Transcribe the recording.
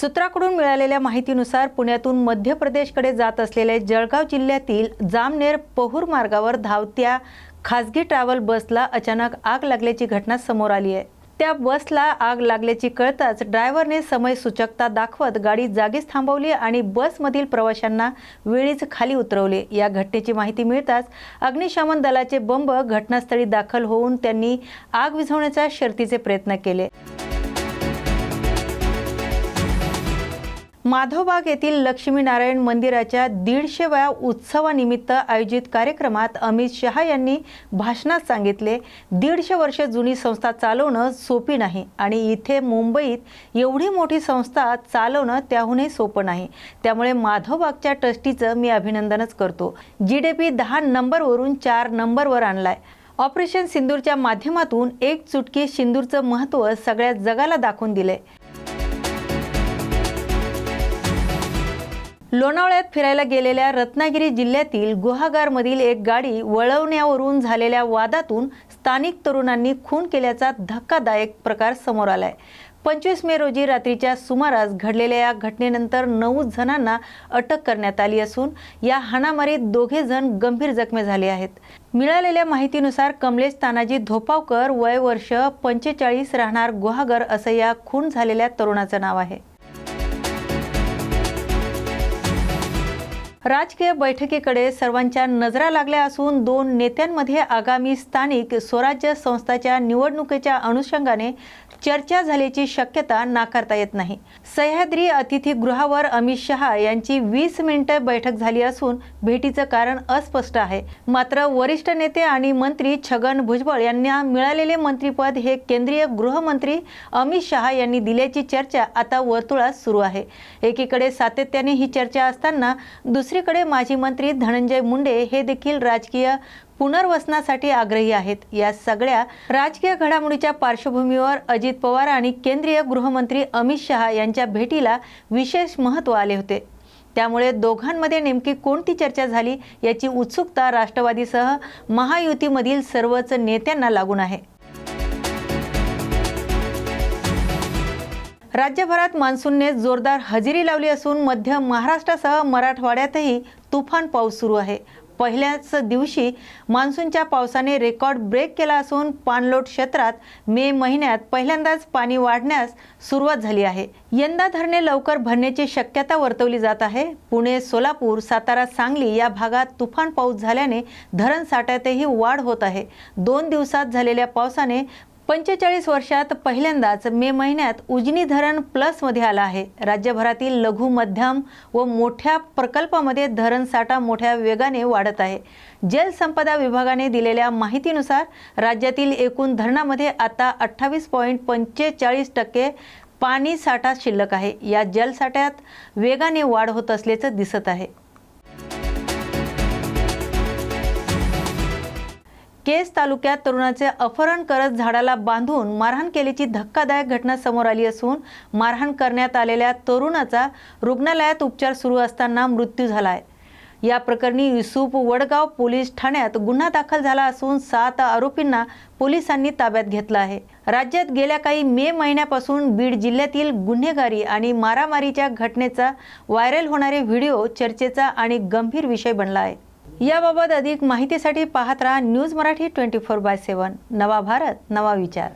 सूत्राकडून मिळालेल्या माहितीनुसार पुण्यातून मध्य प्रदेशकडे जात असलेल्या जळगाव जिल्ह्यातील जामनेर पहूर मार्गावर धावत्या खासगी ट्रॅव्हल बसला अचानक आग लागल्याची घटना समोर आली आहे. त्या बसला आग लागल्याची कळताच ड्रायव्हरने समय सूचकता दाखवत गाडी जागीच थांबवली आणि बसमधील प्रवाशांना वेळीच खाली उतरवले. या घटनेची माहिती मिळताच अग्निशमन दलाचे बंब घटनास्थळी दाखल होऊन त्यांनी आग विझवण्याच्या शर्तीचे प्रयत्न केले. माधवबाग येथील लक्ष्मीनारायण मंदिराच्या दीडशेव्या उत्सवानिमित्त आयोजित कार्यक्रमात अमित शहा यांनी भाषणात सांगितले दीडशे वर्ष जुनी संस्था चालवणं सोपी नाही आणि इथे मुंबईत एवढी मोठी संस्था चालवणं त्याहूनही सोपं नाही. त्यामुळे माधवबागच्या ट्रस्टीचं मी अभिनंदनच करतो. जी डी पी दहा नंबरवरून चार नंबरवर आणलाय. ऑपरेशन सिंदूरच्या माध्यमातून एक चुटकी सिंदूरचं महत्त्व सगळ्या जगाला दाखवून दिलंय. लोणावळ्यात फिरायला गेलेल्या रत्नागिरी जिल्ह्यातील गुहागारमधील एक गाडी वळवण्यावरून झालेल्या वादातून स्थानिक तरुणांनी खून केल्याचा धक्कादायक प्रकार समोर आलाय. पंचवीस मे रोजी रात्रीच्या सुमारास घडलेल्या या घटनेनंतर नऊ जणांना अटक करण्यात आली असून या हाणामारीत दोघे जण गंभीर जखमी झाले आहेत. मिळालेल्या माहितीनुसार कमलेश तानाजी धोपावकर वय वर्ष पंचेचाळीस राहणार गुहागर असं या खून झालेल्या तरुणाचं नाव आहे. राजकीय बैठकीकडे सर्वांच्या नजरा लागल्या असून दोन नेत्यांमध्ये आगामी स्थानिक स्वराज्य संस्थाच्या निवडणुकीच्या अनुषंगाने चर्चा झाल्याची शक्यता नाकारता येत नाही. सह्याद्री अतिथीगृहावर अमित शहा यांची वीस मिनिटं बैठक झाली असून भेटीचं कारण अस्पष्ट आहे. मात्र वरिष्ठ नेते आणि मंत्री छगन भुजबळ यांना मिळालेले मंत्रीपद हे केंद्रीय गृहमंत्री अमित शहा यांनी दिल्याची चर्चा आता वर्तुळात सुरू आहे. एकीकडे सातत्याने ही चर्चा असताना दुसरी दुसरीकडे माजी मंत्री धनंजय मुंडे हे देखील राजकीय पुनर्वसनासाठी आग्रही आहेत. या सगळ्या राजकीय घडामोडीच्या पार्श्वभूमीवर अजित पवार आणि केंद्रीय गृहमंत्री अमित शहा यांच्या भेटीला विशेष महत्त्व आले होते. त्यामुळे दोघांमध्ये नेमकी कोणती चर्चा झाली याची उत्सुकता राष्ट्रवादीसह महायुतीमधील सर्वच नेत्यांना लागून आहे. राज्यभरात मान्सूनने जोरदार हजेरी लावली असून मध्य महाराष्ट्रासह मराठवाड्यातही तुफान पाऊस सुरू आहे. पहिल्याच दिवशी मान्सूनच्या पावसाने रेकॉर्ड ब्रेक केला असून पाणलोट क्षेत्रात मे महिन्यात पहिल्यांदाच पाणी वाढण्यास सुरुवात झाली आहे. यंदा धरणे लवकर भरण्याची शक्यता वर्तवली जात आहे. पुणे सोलापूर सातारा सांगली या भागात तुफान पाऊस झाल्याने धरण साठ्यातही वाढ होत आहे. दोन दिवसात झालेल्या पावसाने पंचेचाळीस वर्षात पहिल्यांदाच मे महिन्यात उजनी धरण प्लसमध्ये आला आहे. राज्यभरातील लघु मध्यम व मोठ्या प्रकल्पामध्ये धरण साठा मोठ्या वेगाने वाढत आहे. जलसंपदा विभागाने दिलेल्या माहितीनुसार राज्यातील एकूण धरणामध्ये आता अठ्ठावीस पॉईंट पंचेचाळीस टक्के पाणी साठा शिल्लक आहे. या जलसाठ्यात वेगाने वाढ होत असल्याचं दिसत आहे. केस तालुक्यात तरुणाचे अपहरण करत झाडाला बांधून मारहाण केल्याची धक्कादायक घटना समोर आली असून मारहाण करण्यात आलेल्या तरुणाचा रुग्णालयात उपचार सुरू असताना मृत्यू झाला आहे या प्रकरणी युसुफ वडगाव पोलीस ठाण्यात गुन्हा दाखल झाला असून सात आरोपींना पोलिसांनी ताब्यात घेतलं आहे. राज्यात गेल्या काही मे महिन्यापासून बीड जिल्ह्यातील गुन्हेगारी आणि मारामारीच्या घटनेचा व्हायरल होणारे व्हिडिओ चर्चेचा आणि गंभीर विषय बनला आहे. याबाबत अधिक माहितीसाठी पाहत राहा news Marathi twenty four by seven. नवा भारत नवा विचार.